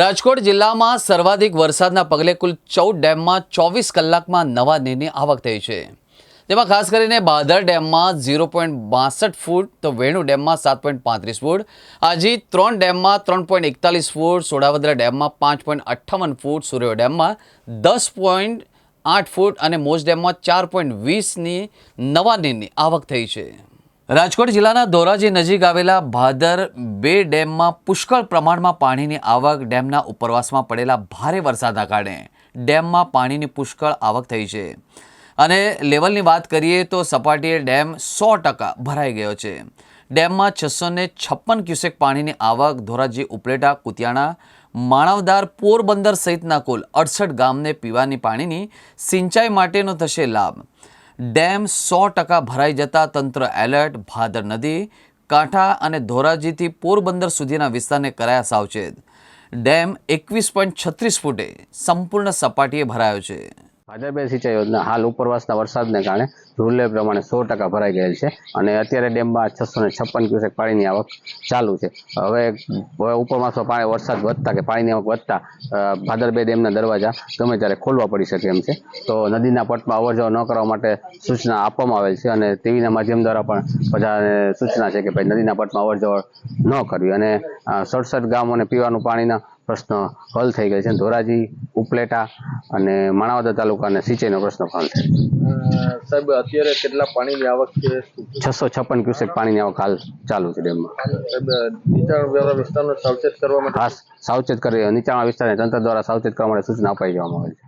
રાજકોટ જિલ્લામાં સર્વાધિક વરસાદના પગલે કુલ ચૌદ ડેમમાં ચોવીસ કલાકમાં નવા નીરની આવક થઈ છે. જેમાં ખાસ કરીને બાદર ડેમમાં ઝીરો પોઈન્ટ બાસઠ ફૂટ, તો વેણુ ડેમમાં સાત પોઈન્ટ પાંત્રીસ ફૂટ, આજી ત્રણ ડેમમાં ત્રણ પોઈન્ટ એકતાલીસ ફૂટ, સોડાવદરા ડેમમાં પાંચ પોઈન્ટ અઠ્ઠાવન ફૂટ સુરેવ ડેમમાં દસ પોઈન્ટ આઠ ફૂટ અને મોજ ડેમમાં ચાર પોઈન્ટ વીસની નવા નીરની આવક થઈ છે. રાજકોટ જિલ્લાના ધોરાજી નજીક આવેલા ભાદર બે ડેમમાં પુષ્કળ પ્રમાણમાં પાણીની આવક ડેમના ઉપરવાસમાં પડેલા ભારે વરસાદના કારણે ડેમમાં પાણીની પુષ્કળ આવક થઈ છે. અને લેવલની વાત કરીએ તો સપાટીએ ડેમ સો ટકા ભરાઈ ગયો છે. ડેમમાં છસો છપ્પન ક્યુસેક પાણીની આવક ધોરાજી ઉપલેટા, કુતિયાણા, માણાવદાર, પોરબંદર સહિતના કુલ અડસઠ ગામને પીવાની પાણીની સિંચાઈ માટેનો થશે લાભ. ડેમ સો ટકા ભરાઈ જતા તંત્ર એલર્ટ, ભાદર નદી, કાંઠા અને ધોરાજીથી પોરબંદર સુધીના વિસ્તારને કરાયા સાવચેત. ડેમ એકવીસ પોઈન્ટ છત્રીસ ફૂટે સંપૂર્ણ સપાટીએ ભરાયો છે. ભાદરબે સિંચાઈ યોજના હાલ ઉપરવાસના વરસાદને કારણે રૂલે પ્રમાણે સો ટકા ભરાઈ ગયેલ છે અને અત્યારે ડેમમાં છસો ને છપ્પન ક્યુસેક પાણીની આવક ચાલુ છે. હવે ઉપરવાસમાં પાણી વરસાદ વધતા કે પાણીની આવક વધતા ભાદરબે ડેમના દરવાજા ગમે ત્યારે ખોલવા પડી શકે એમ છે. તો નદીના પટમાં અવર ન કરવા માટે સૂચના આપવામાં આવેલ છે અને ટીવીના માધ્યમ દ્વારા પણ બધાને સૂચના છે કે ભાઈ નદીના પટમાં અવર ન કરવી અને સડસઠ ગામોને પીવાનું પાણીના પ્રશ્ન હલ થઈ ગયો છે. ધોરાજી ઉપલેટા અને માણાવદર તાલુકાને સિંચાઈનો પ્રશ્ન હલ થયો. સાહેબ અત્યારે કેટલા પાણીની આવક છે? છસો છપ્પન ક્યુસેક પાણીની આવક હાલ ચાલુ છે ડેમમાં. નીચાણવાળા વિસ્તારનો સાવચેત કરવા માટે ખાસ સાવચેત કરી નીચાણવાળા વિસ્તારને તંત્ર દ્વારા સાવચેત કરવા માટે સૂચના અપાઈ જવામાં આવેલ છે.